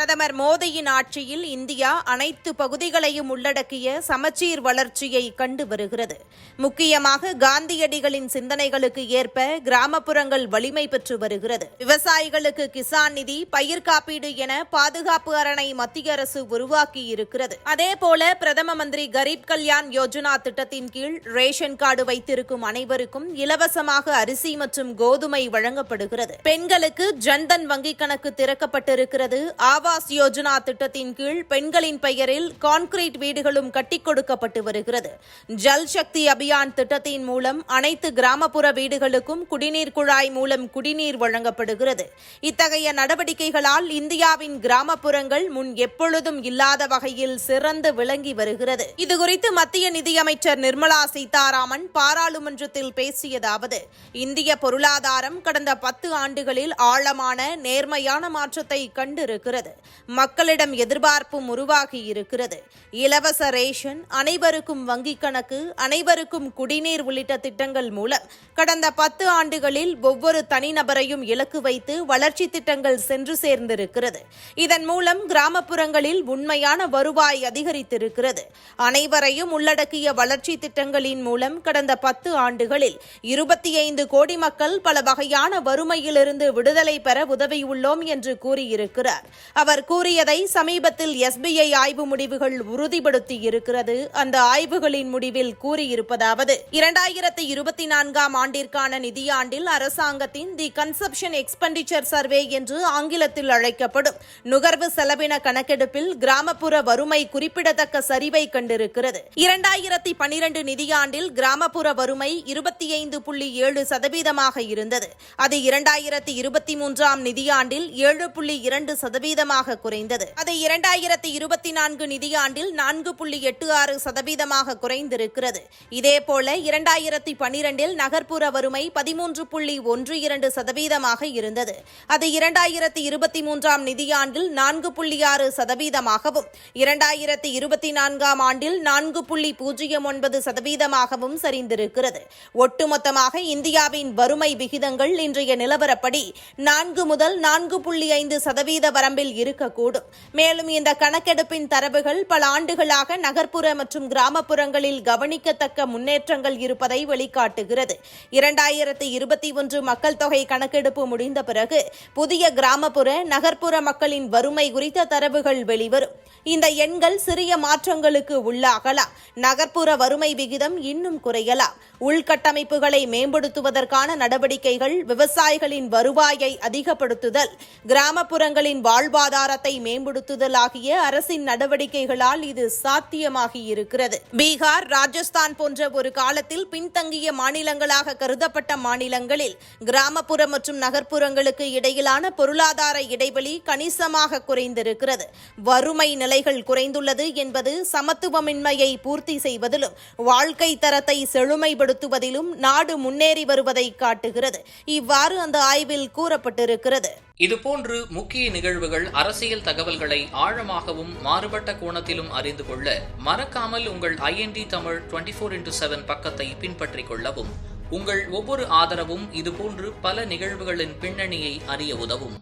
பிரதமர் மோடியின் ஆட்சியில் இந்தியா அனைத்து பகுதிகளையும் உள்ளடக்கிய சமச்சீர் வளர்ச்சியை கண்டு வருகிறது. முக்கியமாக காந்தியடிகளின் சிந்தனைகளுக்கு ஏற்ப கிராமப்புறங்கள் வலிமை பெற்று வருகிறது. விவசாயிகளுக்கு கிசான் நிதி பயிர் காப்பீடு என பாதுகாப்பு அரணை மத்திய அரசு உருவாக்கி இருக்கிறது. அதேபோல பிரதம மந்திரி கரீப் கல்யாண் யோஜனா திட்டத்தின் கீழ் ரேஷன் கார்டு வைத்திருக்கும் அனைவருக்கும் இலவசமாக அரிசி மற்றும் கோதுமை வழங்கப்படுகிறது. பெண்களுக்கு ஜன்தன் வங்கிக் கணக்கு திறக்கப்பட்டிருக்கிறது. ஆவாஸ் யோஜனா திட்டத்தின் கீழ் பெண்களின் பெயரில் கான்கிரீட் வீடுகளும் கட்டிக் கொடுக்கப்பட்டு வருகிறது. ஜல் சக்தி அபியான் திட்டத்தின் மூலம் அனைத்து கிராமப்புற வீடுகளுக்கும் குடிநீர் குழாய் மூலம் குடிநீர் வழங்கப்படுகிறது. இத்தகைய நடவடிக்கைகளால் இந்தியாவின் கிராமப்புறங்கள் முன் எப்பொழுதும் இல்லாத வகையில் சிறந்து விளங்கி வருகிறது. இதுகுறித்து மத்திய நிதியமைச்சர் நிர்மலா சீதாராமன் பாராளுமன்றத்தில் பேசியதாவது இந்திய பொருளாதாரம் கடந்த பத்து ஆண்டுகளில் ஆழமான நேர்மையான மாற்றத்தை கண்டிருக்கிறது. மக்களிடம் எதிர்பார்ப்பும் உருவாகி இருக்கிறது. இலவச ரேஷன் அனைவருக்கும் வங்கிக் கணக்கு அனைவருக்கும் குடிநீர் உள்ளிட்ட திட்டங்கள் மூலம் கடந்த பத்து ஆண்டுகளில் ஒவ்வொரு தனிநபரையும் இலக்கு வைத்து வளர்ச்சி திட்டங்கள் சென்று சேர்ந்திருக்கிறது. இதன் மூலம் கிராமப்புறங்களில் உண்மையான வருவாய் அதிகரித்திருக்கிறது. அனைவரையும் உள்ளடக்கிய வளர்ச்சி திட்டங்களின் மூலம் கடந்த பத்து ஆண்டுகளில் இருபத்தி ஐந்து கோடி மக்கள் பல வகையான வறுமையிலிருந்து விடுதலை பெற உதவியுள்ளோம் என்று கூறியிருக்கிறார். அவர் கூறியதை சமீபத்தில் எஸ்பிஐ ஆய்வு முடிவுகள் உறுதிப்படுத்தி இருக்கிறது. அந்த ஆய்வுகளின் முடிவில் கூறியிருப்பதாவது இரண்டாயிரத்தி இருபத்தி நான்காம் ஆண்டிற்கான நிதியாண்டில் அரசாங்கத்தின் தி கன்சப்ஷன் எக்ஸ்பெண்டிச்சர் சர்வே என்று ஆங்கிலத்தில் அழைக்கப்படும் நுகர்வு செலவின கணக்கெடுப்பில் கிராமப்புற வறுமை குறிப்பிடத்தக்க சரிவை கண்டிருக்கிறது. இரண்டாயிரத்தி பனிரெண்டு நிதியாண்டில் கிராமப்புற வறுமை இருபத்தி ஐந்து புள்ளி ஏழு சதவீதமாக இருந்தது. அது இரண்டாயிரத்தி இருபத்தி மூன்றாம் நிதியாண்டில் ஏழு புள்ளி இரண்டு சதவீதம் சதவீதமாக குறைந்தது. அது இரண்டாயிரத்தி இருபத்தி நான்கு நிதியாண்டில் நான்கு புள்ளி எட்டு ஆறு சதவீதமாக குறைந்திருக்கிறது. இதேபோல இரண்டாயிரத்தி பனிரெண்டில் நகர்ப்புற வறுமை பதிமூன்று புள்ளி ஒன்று இரண்டு சதவீதமாக இருந்தது. அது இரண்டாயிரத்தி இருபத்தி மூன்றாம் நிதியாண்டில் நான்கு புள்ளி ஆறு சதவீதமாகவும் இரண்டாயிரத்தி இருபத்தி நான்காம் ஆண்டில் நான்கு புள்ளி பூஜ்ஜியம் ஒன்பது சதவீதமாகவும் சரிந்திருக்கிறது. ஒட்டுமொத்தமாக இந்தியாவின் வறுமை விகிதங்கள் இன்றைய நிலவரப்படி நான்கு முதல் நான்கு புள்ளி ஐந்து சதவீத வரம்பில் இருக்கக்கூடும். மேலும் இந்த கணக்கெடுப்பின் தரவுகள் பல ஆண்டுகளாக நகர்ப்புற மற்றும் கிராமப்புறங்களில் கவனிக்கத்தக்க முன்னேற்றங்கள் இருப்பதை வெளிக்காட்டுகிறது. இரண்டாயிரத்தி இருபத்தி ஒன்று மக்கள் தொகை கணக்கெடுப்பு முடிந்த பிறகு புதிய கிராமப்புற நகர்ப்புற மக்களின் வறுமை குறித்த தரவுகள் வெளிவரும். இந்த எண்கள் சிறிய மாற்றங்களுக்கு உள்ளாகலாம். நகர்ப்புற வறுமை விகிதம் இன்னும் குறையலாம். உள்கட்டமைப்புகளை மேம்படுத்துவதற்கான நடவடிக்கைகள் விவசாயிகளின் வருவாயை அதிகப்படுத்துதல் கிராமப்புறங்களின் வாழ்வாதாரத்தை மேம்படுத்துதல் ஆகிய அரசின் நடவடிக்கைகளால் இது சாத்தியமாகி இருக்கிறது. பீகார் ராஜஸ்தான் போன்ற ஒரு காலத்தில் பின்தங்கிய மாநிலங்களாக கருதப்பட்ட மாநிலங்களில் கிராமப்புற மற்றும் நகர்ப்புறங்களுக்கு இடையிலான பொருளாதார இடைவெளி கணிசமாக குறைந்திருக்கிறது. வறுமை நிலைகள் குறைந்துள்ளது என்பது சமத்துவமின்மையை பூர்த்தி செய்வதிலும் வாழ்க்கை தரத்தை செழுமைப்படுத்துவதிலும் நாடு முன்னேறி வருவதை காட்டுகிறது. இவ்வாறு அந்த ஆய்வில் கூறப்பட்டிருக்கிறது. இதுபோன்று முக்கிய நிகழ்வுகள் அரசியல் தகவல்களை ஆழமாகவும் மாறுபட்ட கோணத்திலும் அறிந்து கொள்ள மறக்காமல் உங்கள் IND Tamil twenty four into seven பக்கத்தை பின்பற்றிக் கொள்ளவும் உங்கள் ஒவ்வொரு ஆதரவும் இதுபோன்று பல நிகழ்வுகளின் பின்னணியை அறிய உதவும்.